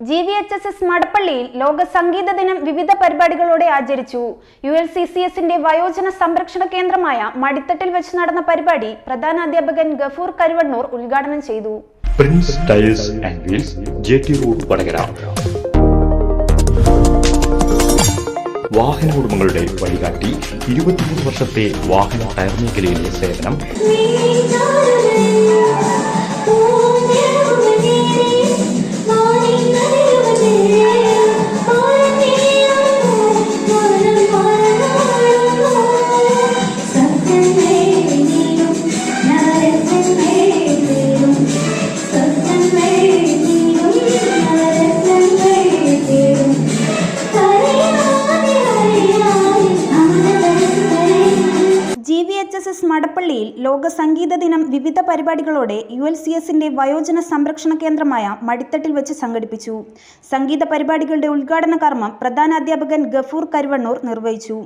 G V H S S മടപ്പള്ളിയിൽ ലോക സംഗീത ദിനം വിവിധ പരിപാടികളോടെ ആചരിച്ചു. യു എൽ സി സി എസിന്റെ വയോജന സംരക്ഷണ കേന്ദ്രമായ മടിത്തട്ടിൽ വെച്ച് നടന്ന പരിപാടി പ്രധാന അധ്യാപകൻ ഗഫൂർ കരുവണ്ണൂർ ഉദ്ഘാടനം ചെയ്തു. Prince tyres and wheels J T road Vadakara. വാഹന ഉടമകളുടെ വഴികാട്ടി ഇരുപത്തിമൂന്ന് വർഷത്തെ വാഹന ടയർ മേഖലയിലെ സേവനം. എസ് എസ് മടപ്പള്ളിയിൽ ലോക സംഗീത ദിനം വിവിധ പരിപാടികളോടെ യു എൽ സി എസിന്റെ വയോജന സംരക്ഷണ കേന്ദ്രമായ മടിത്തട്ടിൽ വെച്ച് സംഘടിപ്പിച്ചു. സംഗീത പരിപാടികളുടെ ഉദ്ഘാടന കർമ്മം പ്രധാന അധ്യാപകൻ ഗഫൂർ കരുവണ്ണൂർ നിർവഹിച്ചു.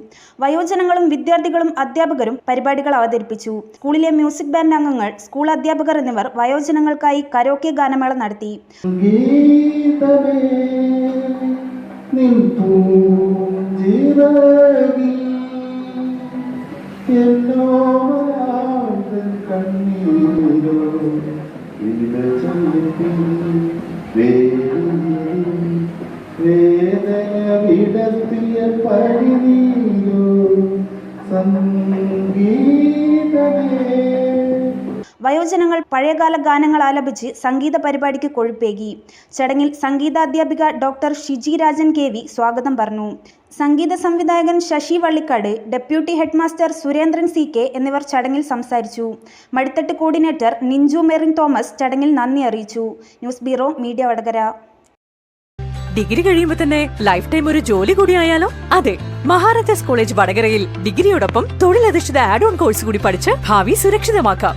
വയോജനങ്ങളും വിദ്യാർത്ഥികളും അധ്യാപകരും പരിപാടികൾ അവതരിപ്പിച്ചു. സ്കൂളിലെ മ്യൂസിക് ബാൻഡ് അംഗങ്ങൾ സ്കൂൾ അധ്യാപകർ എന്നിവർ വയോജനങ്ങൾക്കായി കരോക്കെ ഗാനമേള നടത്തി. എന്നോട് കണ്ണീരോ? ഇല ചൊല്ലി വേദന വിടത്തിയ പഴിനീരോ വയോജനങ്ങൾ പഴയകാല ഗാനങ്ങൾ ആലപിച്ച് സംഗീത പരിപാടിക്ക് കൊഴുപ്പേകി. ചടങ്ങിൽ സംഗീതാധ്യാപിക doctor Shiji Rajan K V സ്വാഗതം പറഞ്ഞു. സംഗീത സംവിധായകൻ Sasi Vallikkad deputy headmaster Surendran C K എന്നിവർ ചടങ്ങിൽ സംസാരിച്ചു. മടിത്തട്ട് കോർഡിനേറ്റർ നിഞ്ചു മെറിൻ തോമസ് ചടങ്ങിൽ നന്ദി അറിയിച്ചു. News bureau media Vadakara. Degree കഴിയുമ്പോൾ തന്നെ ലൈഫ് ടൈം ഒരു ജോലി കൂടി ആയാലോ? അതെ മഹാരാജാസ് കോളേജ് വടകരയിൽ ഡിഗ്രിയോടൊപ്പം തൊഴിലധിഷ്ഠിത ആഡ് ഓൺ കോഴ്സ് കൂടി പഠിച്ച് ഭാവി സുരക്ഷിതമാക്കാം.